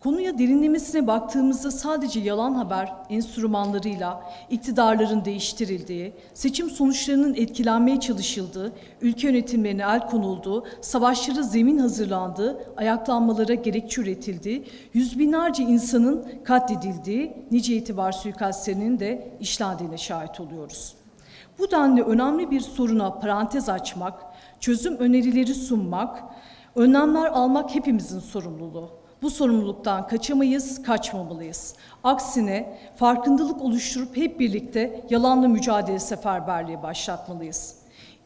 Konuya derinlemesine baktığımızda sadece yalan haber enstrümanlarıyla iktidarların değiştirildiği, seçim sonuçlarının etkilenmeye çalışıldığı, ülke yönetimlerine el konulduğu, savaşlara zemin hazırlandığı, ayaklanmalara gerekçe üretildiği, yüz binlerce insanın katledildiği, nice itibar suikastlerinin de işlendiğine şahit oluyoruz. Bu denli önemli bir soruna parantez açmak, çözüm önerileri sunmak, önlemler almak hepimizin sorumluluğu. Bu sorumluluktan kaçamayız, kaçmamalıyız. Aksine farkındalık oluşturup hep birlikte yalanla mücadele seferberliği başlatmalıyız.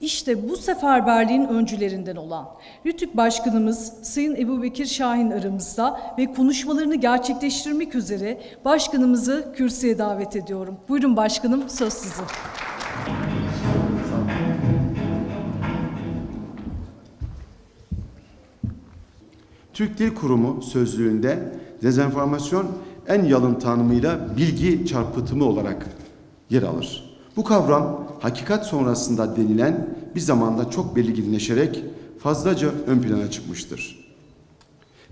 İşte bu seferberliğin öncülerinden olan Rütük Başkanımız Sayın Ebu Bekir Şahin aramızda ve konuşmalarını gerçekleştirmek üzere başkanımızı kürsüye davet ediyorum. Buyurun başkanım söz sizin. Türk Dil Kurumu sözlüğünde dezenformasyon en yalın tanımıyla bilgi çarpıtımı olarak yer alır. Bu kavram hakikat sonrasında denilen bir zamanda çok belirginleşerek fazlaca ön plana çıkmıştır.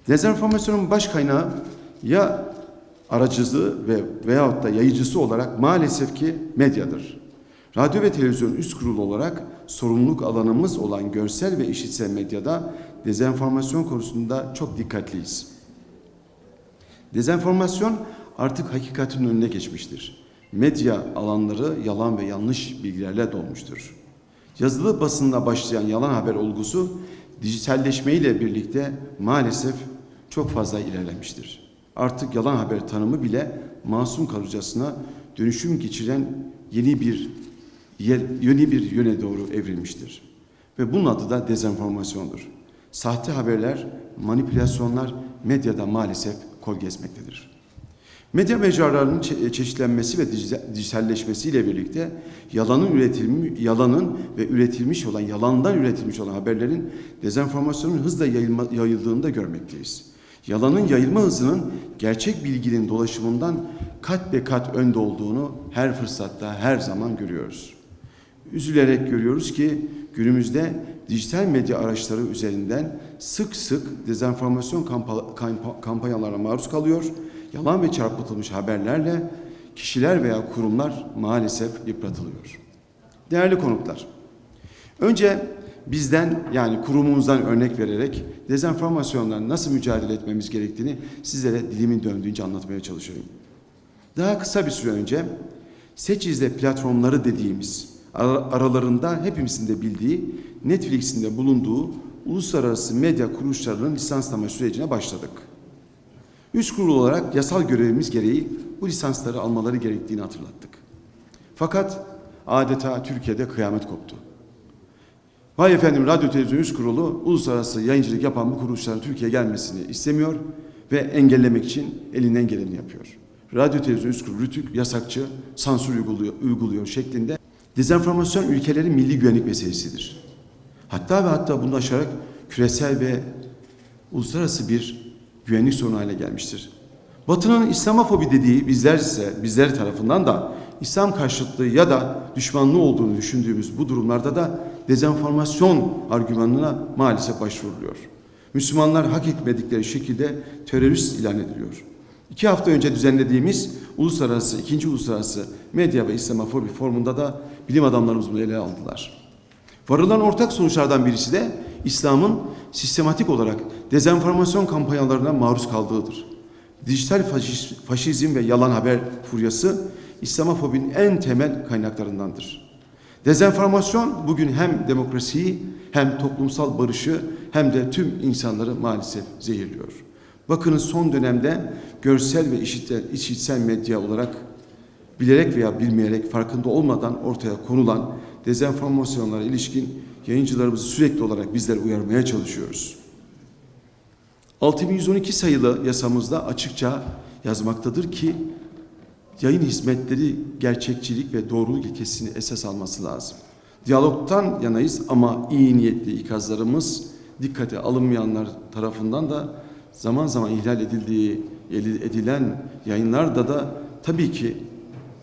Dezenformasyonun baş kaynağı ya aracısı ve veyahut da yayıcısı olarak maalesef ki medyadır. Radyo ve televizyon üst kurulu olarak sorumluluk alanımız olan görsel ve işitsel medyada dezenformasyon konusunda çok dikkatliyiz. Dezenformasyon artık hakikatin önüne geçmiştir. Medya alanları yalan ve yanlış bilgilerle dolmuştur. Yazılı basında başlayan yalan haber olgusu dijitalleşmeyle birlikte maalesef çok fazla ilerlemiştir. Artık yalan haber tanımı bile masum kalıcasına dönüşüm geçiren yeni bir yeni bir yöne doğru evrilmiştir. Ve bunun adı da dezenformasyondur. Sahte haberler, manipülasyonlar medyada maalesef kol gezmektedir. Medya mecralarının çe- çeşitlenmesi ve dij- dijitalleşmesiyle birlikte yalanın üretilmiş, yalanın ve üretilmiş olan, yalandan üretilmiş olan haberlerin dezenformasyonun hızla yayılma, yayıldığını da görmekteyiz. Yalanın yayılma hızının gerçek bilginin dolaşımından kat be kat önde olduğunu her fırsatta, her zaman görüyoruz. Üzülerek görüyoruz ki günümüzde dijital medya araçları üzerinden sık sık dezenformasyon kampa- kampa- kampanyalarına maruz kalıyor. Yalan ve çarpıtılmış haberlerle kişiler veya kurumlar maalesef yıpratılıyor. Değerli konuklar, önce bizden yani kurumumuzdan örnek vererek dezenformasyonla nasıl mücadele etmemiz gerektiğini sizlere dilimin döndüğünce anlatmaya çalışıyorum. Daha kısa bir süre önce seç izle platformları dediğimiz aralarında hepimizin de bildiği Netflix'in de bulunduğu uluslararası medya kuruluşlarının lisanslama sürecine başladık. Üst kurul olarak yasal görevimiz gereği bu lisansları almaları gerektiğini hatırlattık. Fakat adeta Türkiye'de kıyamet koptu. Vay efendim Radyo Televizyon Üst Kurulu uluslararası yayıncılık yapan bu kuruluşların Türkiye'ye gelmesini istemiyor ve engellemek için elinden geleni yapıyor. Radyo Televizyon Üst Kurulu Rütük yasakçı, sansür uyguluyor, uyguluyor şeklinde dezenformasyon ülkelerin milli güvenlik meselesidir. Hatta ve hatta bunu aşarak küresel ve uluslararası bir güvenlik sorunu haline gelmiştir. Batı'nın İslamofobi dediği bizler ise bizler tarafından da İslam karşıtlığı ya da düşmanlığı olduğunu düşündüğümüz bu durumlarda da dezenformasyon argümanına maalesef başvuruluyor. Müslümanlar hak etmedikleri şekilde terörist ilan ediliyor. İki hafta önce düzenlediğimiz uluslararası, ikinci uluslararası medya ve İslamofobi formunda da bilim adamlarımız bunu ele aldılar. Varılan ortak sonuçlardan birisi de İslam'ın sistematik olarak dezenformasyon kampanyalarına maruz kaldığıdır. Dijital faşiz- faşizm ve yalan haber furyası İslamofobinin en temel kaynaklarındandır. Dezenformasyon bugün hem demokrasiyi hem toplumsal barışı hem de tüm insanları maalesef zehirliyor. Bakınız son dönemde görsel ve işitsel, işitsel medya olarak bilerek veya bilmeyerek farkında olmadan ortaya konulan dezenformasyonlara ilişkin yayıncılarımızı sürekli olarak bizler uyarmaya çalışıyoruz. 6112 sayılı yasamızda açıkça yazmaktadır ki yayın hizmetleri gerçekçilik ve doğruluk ilkesini esas alması lazım. Diyalogtan yanayız ama iyi niyetli ikazlarımız dikkate alınmayanlar tarafından da zaman zaman ihlal edildiği edilen yayınlarda da tabii ki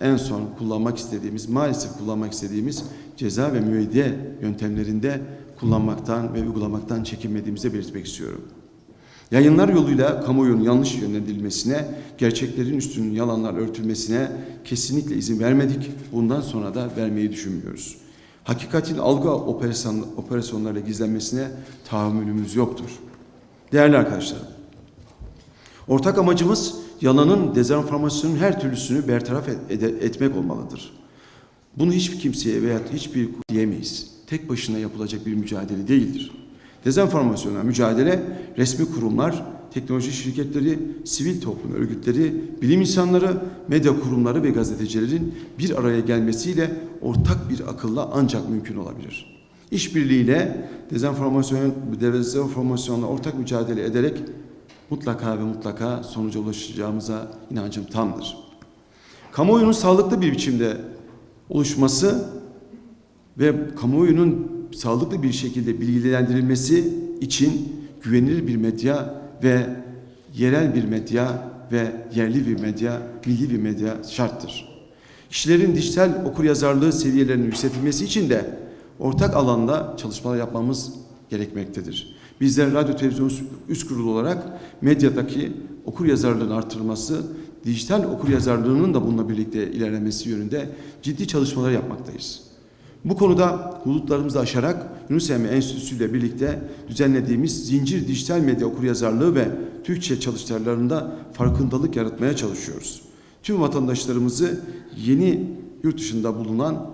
en son kullanmak istediğimiz, maalesef kullanmak istediğimiz ceza ve müeyyide yöntemlerinde kullanmaktan ve uygulamaktan çekinmediğimizi belirtmek istiyorum. Yayınlar yoluyla kamuoyunun yanlış yönlendirilmesine, gerçeklerin üstünün yalanlar örtülmesine kesinlikle izin vermedik. Bundan sonra da vermeyi düşünmüyoruz. Hakikatin algı operasyon, operasyonlarla gizlenmesine tahammülümüz yoktur. Değerli arkadaşlarım, ortak amacımız yalanın, dezenformasyonun her türlüsünü bertaraf et- etmek olmalıdır. Bunu hiçbir kimseye veya hiçbir diyemeyiz. Tek başına yapılacak bir mücadele değildir. Dezenformasyona mücadele resmi kurumlar, teknoloji şirketleri, sivil toplum örgütleri, bilim insanları, medya kurumları ve gazetecilerin bir araya gelmesiyle ortak bir akılla ancak mümkün olabilir. İşbirliğiyle dezenformasyon, dezenformasyonla ortak mücadele ederek mutlaka ve mutlaka sonuca ulaşacağımıza inancım tamdır. Kamuoyunun sağlıklı bir biçimde oluşması ve kamuoyunun sağlıklı bir şekilde bilgilendirilmesi için güvenilir bir medya ve yerel bir medya ve yerli bir medya, milli bir medya şarttır. Kişilerin dijital okuryazarlığı seviyelerinin yükseltilmesi için de ortak alanda çalışmalar yapmamız gerekmektedir. Bizler Radyo Televizyon Üst Kurulu olarak medyadaki okuryazarlığın artırılması, dijital okuryazarlığının da bununla birlikte ilerlemesi yönünde ciddi çalışmalar yapmaktayız. Bu konuda hudutlarımızı aşarak Yunus Emre Enstitüsü ile birlikte düzenlediğimiz zincir dijital medya okuryazarlığı ve Türkçe çalıştaylarında farkındalık yaratmaya çalışıyoruz. Tüm vatandaşlarımızı yeni yurt dışında bulunan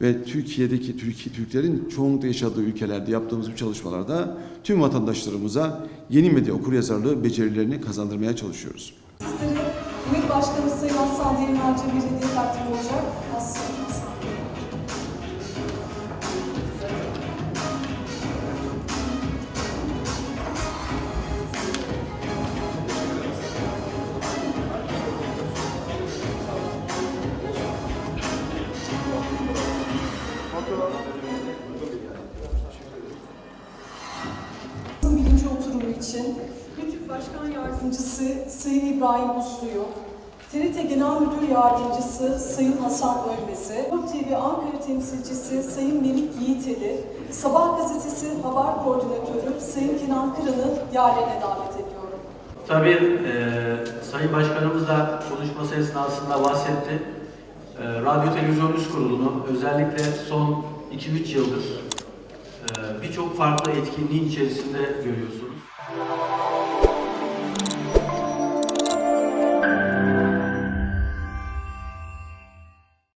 ve Türkiye'deki Türkiye Türklerin çoğunlukla yaşadığı ülkelerde yaptığımız bu çalışmalarda tüm vatandaşlarımıza yeni medya okuryazarlığı becerilerini kazandırmaya çalışıyoruz. Sizlere Ümit Başkanı Sayın Hasan Demirelci bir hediye takdim olacak. Hasan, Hasan. Birinci oturumu için Rütük Başkan Yardımcısı Sayın İbrahim Uslu'yu, TRT Genel Müdür Yardımcısı Sayın Hasan Ölmez'i, Türk TV Ankara temsilcisi Sayın Melik Yiğiteli, Sabah Gazetesi Haber Koordinatörü Sayın Kenan Kıran'ı yerlerine davet ediyorum. Tabii e, Sayın Başkanımız da konuşması esnasında bahsetti. E, Radyo Televizyon Üst Kurulu'nu özellikle son 2-3 yıldır e, birçok farklı etkinliğin içerisinde görüyorsunuz.